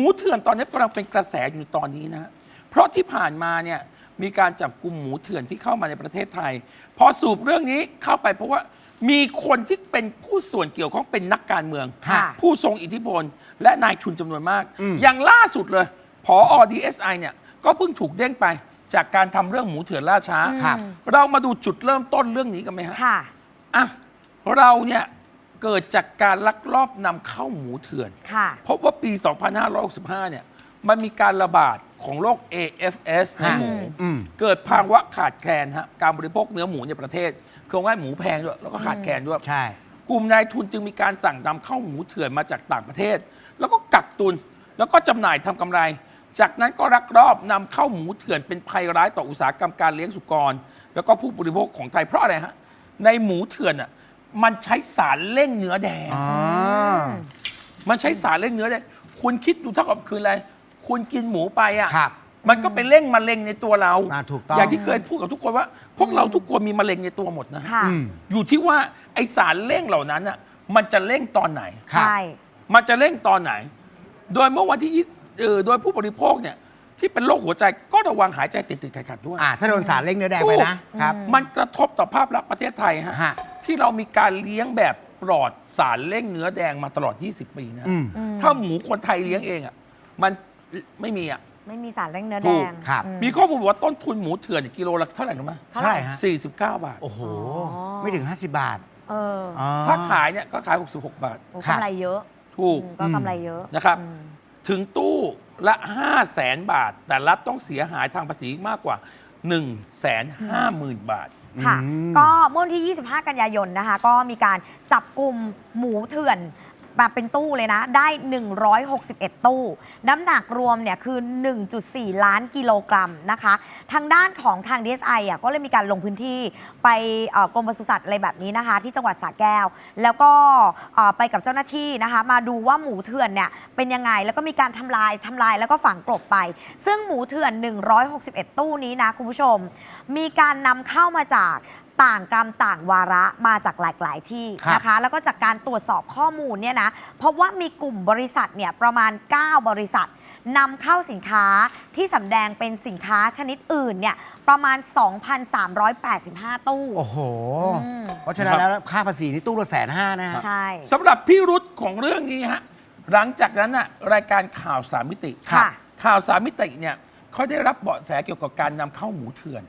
มูเถื่อนตอนนี้กำลังเป็นกระแสอยู่ตอนนี้นะเพราะที่ผ่านมาเนี่ยมีการจับกลุ่มหมูเถื่อนที่เข้ามาในประเทศไทย พอสูบเรื่องนี้เข้าไปเพราะว่ามีคนที่เป็นผู้ส่วนเกี่ยวข้องเป็นนักการเมือง ค่ะ ผู้ทรงอิทธิพล และนายทุนจำนวนมาก อืม อย่างล่าสุดเลยพออ DSI เนี่ยก็เพิ่งถูกเด้งไปจากการทำเรื่องหมูเถื่อนล่าช้าครับ เรามาดูจุดเริ่มต้นเรื่องนี้กันไหมฮะ ค่ะ อะ เราเนี่ย เกิดจากการลักลอบนำเข้าหมูเถื่อน ค่ะ พบว่าปี 2565 เนี่ย มันมีการระบาดของโรค AFS ในหมู อืม เกิดภาวะขาดแคลนฮะ การบริโภคเนื้อหมูในประเทศ คือว่าหมูแพงด้วย แล้วก็ขาดแคลนด้วย ใช่ กลุ่มนายทุนจึงมีการสั่งนำเข้าหมูเถื่อนมาจากต่างประเทศ แล้วก็กักตุน แล้วก็จำหน่ายทำกำไร จากนั้นก็ลักลอบนำเข้าหมูเถื่อนเป็นภัยร้ายต่ออุตสาหกรรมการเลี้ยงสุกร แล้วก็ผู้บริโภคของไทยเพราะอะไรฮะ ในหมูเถื่อนอะ มันใช้สารเร่งเนื้อแดงอ๋อมันใช้สารเร่งเนื้อแดง คุณคิดดูเท่ากับคืออะไร คุณกินหมูไปอะ ครับ มันก็ไปเร่งมะเร็งในตัวเรา อ่าถูกต้อง อย่างที่เคยพูดกับทุกคนว่า พวกเราทุกคนมีมะเร็งในตัวหมดนะ ค่ะ อืม อยู่ที่ว่าไอสารเร่งเหล่านั้นอะ มันจะเร่งตอนไหน ครับ ใช่ มันจะเร่งตอนไหน โดยเมื่อวันที่ยี่เออโดยผู้บริโภคเนี่ย ที่เป็นโรคหัวใจก็ระวังหายใจติดติดๆขัดๆด้วย อ่าถ้าโดนสารเร่งเนื้อแดงไปนะครับ มันกระทบต่อภาพลักษณ์ประเทศไทยฮะ ฮะ ที่เรามีการเลี้ยงแบบปลอดสารเร่งเนื้อแดงมาตลอด 20 ปีนะอืม อืมถ้าหมูคนไทยเลี้ยงเองอะมันไม่มีอะ ไม่มีสารเร่งเนื้อถูแดกงครับ อื มีข้อมูลบอกว่าต้นทุนหมูเถื่อนกิโลละเท่าไหร่รู้ไหมเท่าไหร่เท่าไหร่ฮะ49บาท โอ้โห อ๋อ ไม่ถึง 50 บาทเอออ๋อ ถ้าขายเนี่ยก็ขาย 66 บาท โอ้ครับ กำไรเยอะถูก อืมก็กำไรเยอะนะครับ อืม ถึงตู้ละ 5 0 0แสนบาท แต่รัฐต้องเสียหายทางภาษีมากกว่า 1 5 0 0 0 0 บาท ค่ะ อืม ก็เมื่อวันที่ 25 กันยายนนะคะ ก็มีการจับกลุ่มหมูเถื่อน แบบเป็นตู้เลยนะ ได้ 161 ตู้ น้ำหนักรวมเนี่ยคือ 1.4 ล้านกิโลกรัมนะคะ ทางด้านของทาง DSI อะก็เลยมีการลงพื้นที่ไปกรมปศุสัตว์อะไรแบบนี้นะคะ ที่จังหวัดสระแก้ว แล้วก็ไปกับเจ้าหน้าที่นะคะ มาดูว่าหมูเถื่อนเนี่ยเป็นยังไง แล้วก็มีการทำลายทำลายแล้วก็ฝังกลบไป ซึ่งหมูเถื่อน 161 ตู้นี้นะคุณผู้ชม มีการนำเข้ามาจาก ต่างกรรมต่างวาระมาจากหลากหลายที่ครับนะคะ แล้วก็จากการตรวจสอบข้อมูลเนี่ยนะเพราะว่ามีกลุ่มบริษัทเนี่ยประมาณ 9 บริษัทนำเข้าสินค้าที่สำแดงเป็นสินค้าชนิดอื่นเนี่ยประมาณ 2,385 ตู้ โอ้โห อืม เพราะฉะนั้นแล้วค่าภาษีนี่ตู้ละแสนห้านะฮะ ใช่ สำหรับพี่รุธของเรื่องนี้ฮะหลังจากนั้นน่ะรายการข่าวสามมิติค่ะ ข่าวสามมิติเนี่ยเขาได้รับเบาะแสเกี่ยวกับการนำเข้าหมูเถื่อน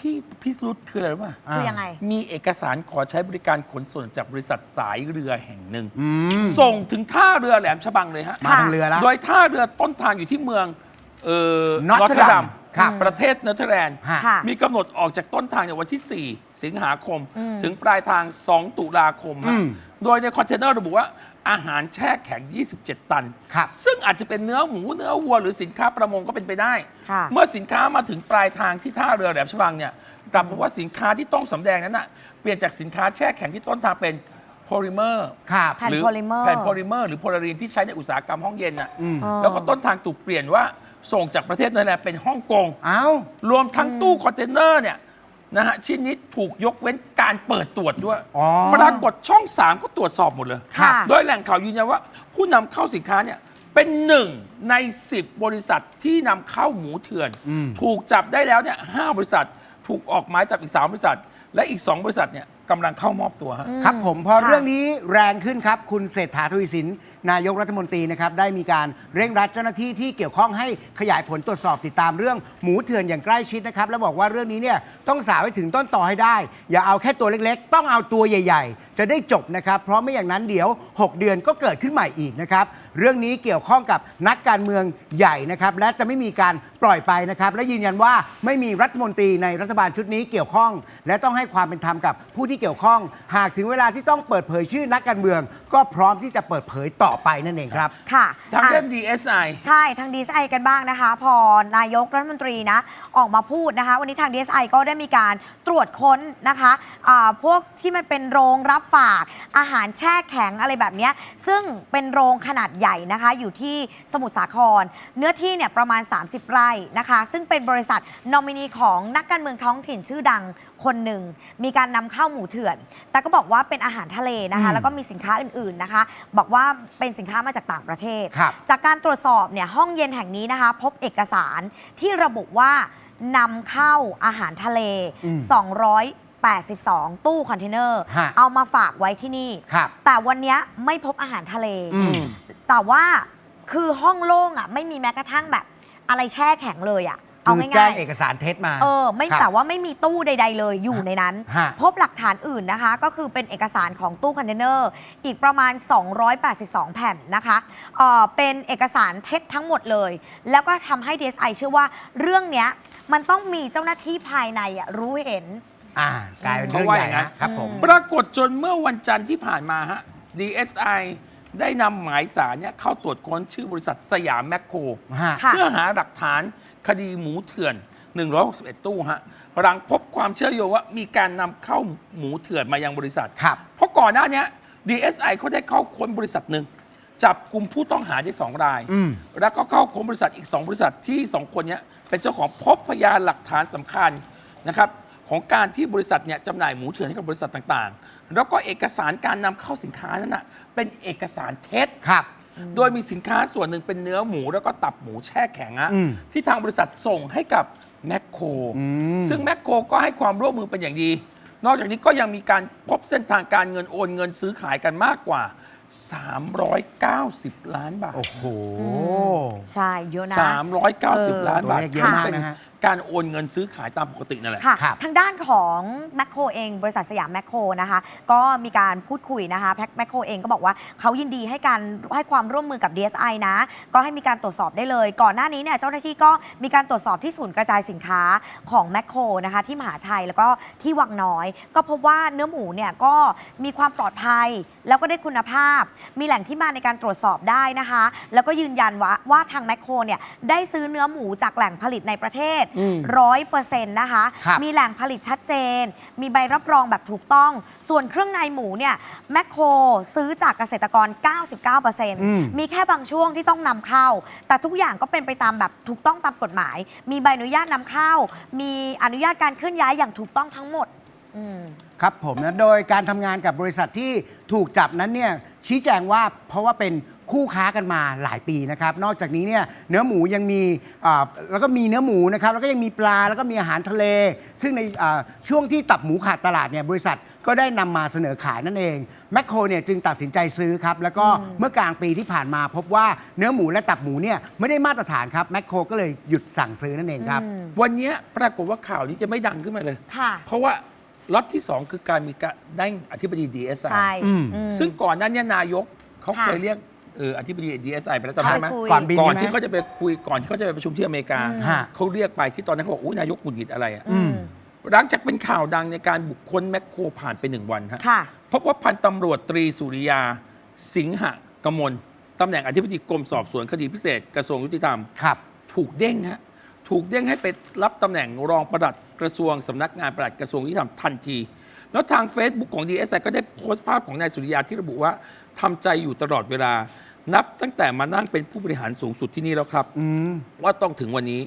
ที่พี่รุธคืออะไรรู้ป่ะคือยังไง มีเอกสารขอใช้บริการขนส่งจากบริษัทสายเรือแห่งหนึ่ง อืม ส่งถึงท่าเรือแหลมฉบังเลยฮะ มาทางเรือแล้ว โดยท่าเรือต้นทางอยู่ที่เมืองเอ่อ Rotterdam ครับ ประเทศเนเธอร์แลนด์ ฮะ ค่ะ มีกำหนดออกจากต้นทางในวันที่ 4 สิงหาคม อืม ถึงปลายทาง 2 ตุลาคมฮะอืม โดยในคอนเทนเนอร์ระบุว่า อาหารแช่แข็ง 27 ตัน ครับซึ่งอาจจะเป็นเนื้อหมูเนื้อวัวหรือสินค้าประมงก็เป็นไปได้ ค่ะเมื่อสินค้ามาถึงปลายทางที่ท่าเรือแหลมฉบังเนี่ยกลับพบว่าสินค้าที่ต้องสำแดงนั้นน่ะเปลี่ยนจากสินค้าแช่แข็งที่ต้นทางเป็นโพลิเมอร์ ครับ แผ่นหรือโพลิเมอร์ แผ่นโพลิเมอร์หรือโพลารีนที่ใช้ในอุตสาหกรรมห้องเย็นน่ะอืมเออแล้วก็ต้นทางถูกเปลี่ยนว่าส่งจากประเทศเนเธอร์แลนด์เป็นฮ่องกง เอ้า รวมทั้งตู้คอนเทนเนอร์เนี่ย นะฮะชิ้นนี้ถูกยกเว้นการเปิดตรวจด้วยอ๋อ ปรากฏช่อง 3 ก็ตรวจสอบหมดเลย ค่ะโดยแหล่งข่าวยืนยันว่า ผู้นำเข้าสินค้าเนี่ยเป็นหนึ่งใน 10 บริษัทที่นำเข้าหมูเถื่อน อืม ถูกจับได้แล้วเนี่ยห้าบริษัท ถูกออกหมายจับอีก 3 บริษัท และอีก 2 บริษัทเนี่ย กำลังเข้ามอบตัวฮะอืมครับผมพอค่ะเรื่องนี้แรงขึ้นครับ คุณเศรษฐาทวีสิน นายกรัฐมนตรีนะครับได้มีการเร่งรัดเจ้าหน้าที่ที่เกี่ยวข้องให้ขยายผลตรวจสอบติดตามเรื่องหมูเถื่อนอย่างใกล้ชิดนะครับ แล้วบอกว่าเรื่องนี้เนี่ยต้องสาวให้ถึงต้นต่อให้ได้ อย่าเอาแค่ตัวเล็กๆ ต้องเอาตัวใหญ่ ๆ จะได้จบนะครับ เพราะไม่อย่างนั้นเดี๋ยว 6 เดือนก็เกิดขึ้นใหม่อีกนะครับ เรื่องนี้เกี่ยวข้องกับนักการเมืองใหญ่นะครับและจะไม่มีการปล่อยไปนะครับ และยืนยันว่าไม่มีรัฐมนตรีในรัฐบาลชุดนี้เกี่ยวข้อง และต้องให้ความเป็นธรรมกับผู้ที่เกี่ยวข้อง หากถึงเวลาที่ต้องเปิดเผยชื่อนักการเมือง ก็พร้อมที่จะเปิดเผยต่อไปนั่นเองครับ ค่ะทางอะด้าน DSI ใช่ทาง DSI กันบ้างนะคะ พอนายกรัฐมนตรีนะออกมาพูดนะคะ วันนี้ทาง DSI ก็ได้มีการตรวจค้นนะคะอ่าพวกที่มันเป็นโรงรับฝากอาหารแช่แข็งอะไรแบบเนี้ยซึ่งเป็นโรงขนาดใหญ่นะคะ อยู่ที่สมุทรสาคร เนื้อที่เนี่ยประมาณ 30 ไร่นะคะ ซึ่งเป็นบริษัทนอมินีของนักการเมืองท้องถิ่นชื่อดังคนหนึ่ง มีการนำเข้าหมูเถื่อน แต่ก็บอกว่าเป็นอาหารทะเลนะคะอืมแล้วก็มีสินค้าอื่นๆนะคะ บอกว่าเป็นสินค้ามาจากต่างประเทศครับจากการตรวจสอบเนี่ยห้องเย็นแห่งนี้นะคะ พบเอกสารที่ระบุว่านำเข้าอาหารทะเลอืม282 ตู้คอนเทนเนอร์ฮะเอามาฝากไว้ที่นี่ครับแต่วันเนี้ยไม่พบอาหารทะเลอืม แต่ว่าคือห้องโล่งอะ ไม่มีแม้กระทั่งแบบ อะไรแช่แข็งเลยอะ เอาคือแจ้ง่างยเอกสารเท็จมาๆเออไม่ครับแต่ว่าไม่มีตู้ใด ๆ เลยอยู่ในนั้น ฮะ พบหลักฐานอื่นนะคะ ก็คือเป็นเอกสารของตู้คอนเทนเนอร์อีกประมาณ 282 แผ่นนะคะเอ่อเป็นเอกสารเท็จทั้งหมดเลย แล้วก็ทำให้ DSI เชื่อว่าเรื่องเนี้ยมันต้องมีเจ้าหน้าที่ภายในอะรู้เห็น อ่ากลายเป็นเขาเรื่องว่าใหอญ่ย่างนั้นนะครับผมอืมปรากฏจนเมื่อวันจันทร์ที่ผ่านมาฮะ DSI ได้นำหมายสารเนี่ยเข้าตรวจค้นชื่อบริษัทสยามแมคโครฮะค่ะเพื่อหาหลักฐานคดีหมูเถื่อน 161 ตู้ฮะหลังพบความเชื่อโยงว่ามีการนำเข้าหมูเถื่อนมายังบริษัทครับเพราะก่อนหน้าเนี้ย DSI เขาได้เข้าค้นบริษัทหนึ่งจับกลุ่มผู้ต้องหาได้สองรายอืมแล้วก็เข้าค้นบริษัทอีก 2 บริษัทที่ 2 คนเนี้ยเป็นเจ้าของพบพยานหลักฐานสำคัญนะครับ ของการที่บริษัทเนี่ยจำหน่ายหมูเถื่อนให้กับบริษัทต่างๆ แล้วก็เอกสารการนำเข้าสินค้านั้นนะเป็นเอกสารเท็จ ครับ โดยมีสินค้าส่วนหนึ่งเป็นเนื้อหมูแล้วก็ตับหมูแช่แข็งอะอืมที่ทางบริษัทส่งให้กับแมคโครอืม ซึ่งแมคโครก็ให้ความร่วมมือเป็นอย่างดี นอกจากนี้ก็ยังมีการพบเส้นทางการเงินโอนเงินซื้อขายกันมากกว่า 390 ล้านบาท โอ้โห ใช่เยอะนะ 390 ล้านบาทตัวเลขเยอะมากเป็นนะฮะการโอนเงินซื้อขายตามปกตินั่นแหละ ค่ะ ครับ ทางด้านของแมคโครเอง บริษัทสยามแมคโครนะคะ ก็มีการพูดคุยนะคะแพ็คแมคโครเองก็บอกว่าเขายินดีให้การให้ความร่วมมือกับ DSI นะ ก็ให้มีการตรวจสอบได้เลย ก่อนหน้านี้เนี่ยเจ้าหน้าที่ก็มีการตรวจสอบที่ศูนย์กระจายสินค้าของแมคโครนะคะที่มหาชัยแล้วก็ที่วังน้อย ก็พบว่าเนื้อหมูเนี่ยก็มีความปลอดภัย แล้วก็ได้คุณภาพ มีแหล่งที่มาในการตรวจสอบได้นะคะ แล้วก็ยืนยันว่าว่าทางแมคโครเนี่ยได้ซื้อเนื้อหมูจากแหล่งผลิตในประเทศอืมร้อยเปอร์เซ็นต์นะคะครับมีแหล่งผลิตชัดเจน มีใบรับรองแบบถูกต้อง ส่วนเครื่องในหมูเนี่ยแมคโครซื้อจากเกษตรกรม99%มีแค่บางช่วงที่ต้องนำเข้า แต่ทุกอย่างก็เป็นไปตามแบบถูกต้องตามกฎหมาย มีใบอนุญาตนำเข้า มีอนุญาตการเคลื่อนย้ายอย่างถูกต้องทั้งหมดอืมครับผมนะโดยการทำงานกับบริษัทที่ถูกจับนั้นเนี่ยชี้แจงว่าเพราะว่าเป็น คู่ค้ากันมาหลายปีนะครับ นอกจากนี้เนี่ยเนื้อหมูยังมีอ่าแล้วก็มีเนื้อหมูนะครับแล้วก็ยังมีปลาแล้วก็มีอาหารทะเล ซึ่งในอ่าช่วงที่ตับหมูขาดตลาดเนี่ยบริษัทก็ได้นำมาเสนอขายนั่นเองแมคโครเนี่ยจึงตัดสินใจซื้อครับแล้วก็อืมเมื่อกลางปีที่ผ่านมาพบว่าเนื้อหมูและตับหมูเนี่ยไม่ได้มาตรฐานครับแมคโครก็เลยหยุดสั่งซื้อนั่นเองครับ อืมวันเนี้ยปรากฏว่าข่าวนี้จะไม่ดังขึ้นมาเลย ค่ะ เพราะว่าล็อตที่ 2 คือการมีการได้อธิบดี DSI ใช่อืมอืม ซึ่งก่อนหนั้นเนี่ยนายกเขาค่ะเคยเรียก เอออธิบดี DSI ไปแล้วจำได้ไหมเข้าไปคุย ก่อนบินก่อนใช่ไหม ที่เขาจะไปคุยก่อนที่เขาจะไปประชุมที่อเมริกาอืม ฮะ เขาเรียกไปที่ตอนนั้นเขาบอกอุ้ยนายกหงุดหงิดอะไรอะอืม หลังจากเป็นข่าวดังในการบุคคลแมคโครผ่านไปหนึ่งวันฮะค่ะ พบว่าพันตำรวจตรีสุริยา สิงหะกมลตำแหน่งอธิบดีกรมสอบสวนคดีพิเศษกระทรวงยุติธรรม ครับ ถูกเด้งฮะถูกเด้งให้ไปรับตำแหน่งรองปลัดกระทรวงสำนักงานปลัดกระทรวงยุติธรรมทันที แล้วทาง Facebook ของ DSI ก็ได้โพสต์ภาพของนายสุริยาที่ระบุว่าทำใจอยู่ตลอดเวลา นับตั้งแต่มานั่งเป็นผู้บริหารสูงสุดที่นี่แล้วครับ อืม ว่าต้องถึงวันนี้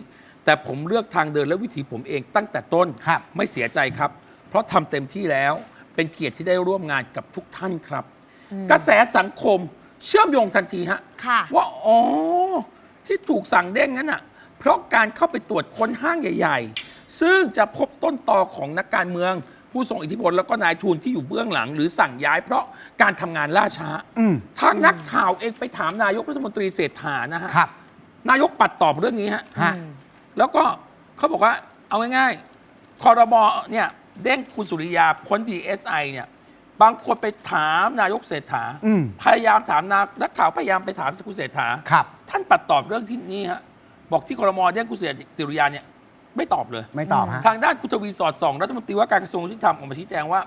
แต่ผมเลือกทางเดินและวิถีผมเองตั้งแต่ต้นครับ ไม่เสียใจครับ เพราะทำเต็มที่แล้วเป็นเกียรติที่ได้ร่วมงานกับทุกท่านครับอืมกระแสสังคมเชื่อมโยงทันทีฮะ ค่ะ ว่าอ๋อที่ถูกสั่งเด้งนั้นอะ เพราะการเข้าไปตรวจค้นห้างใหญ่ ๆ ซึ่งจะพบต้นตอของนักการเมือง ผู้ทรงอิทธิพลแล้วก็นายทุนที่อยู่เบื้องหลัง หรือสั่งย้ายเพราะการทำงานล่าช้าอืม ทางนักข่าวเองไปถามนายกรัฐมนตรีเศรษฐานะฮะครับ นายกปัดตอบเรื่องนี้ฮะ ฮะอืมแล้วก็เขาบอกว่าเอาง่ายๆคอรมอเนี่ยเด้งคุณสุริยาพ้น DSI เนี่ย บางคนไปถามนายกเศรษฐา อืม พยายามถามนานักข่าวพยายามไปถามคุณเศรษฐา ครับ ท่านปัดตอบเรื่องที่นี้ฮะ บอกที่คอรมอเด้งคุณเศรษฐสิริยาเนี่ย ไม่ตอบเลย ไม่ตอบฮะ ทางด้านคุณทวีสอดส่องรัฐมนตรีว่าการกระทรวงยุติธรรมออกมาชี้แจงว่า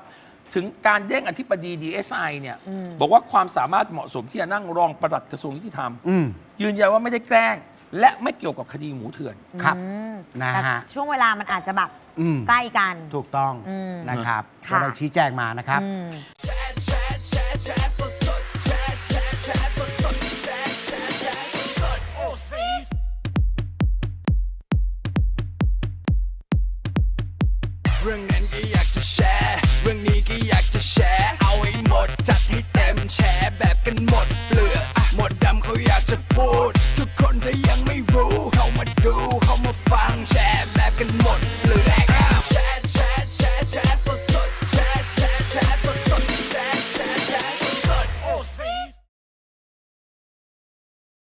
ถึงการเด้งอธิบดี DSI เนี่ยอืม บอกว่าความสามารถเหมาะสมที่จะนั่งรองปลัดกระทรวงยุติธรรม อืม ยืนยันว่าไม่ได้แกล้ง และไม่เกี่ยวกับคดีหมูเถื่อน ครับอืมนะฮะ แต่ช่วงเวลามันอาจจะแบบอืม ใกล้กัน ถูกต้องอืมนะครับค่ะ ก็ได้ชี้แจงมานะครับ อืมเรื่องนั้นก็อยากจะแชร์เรื่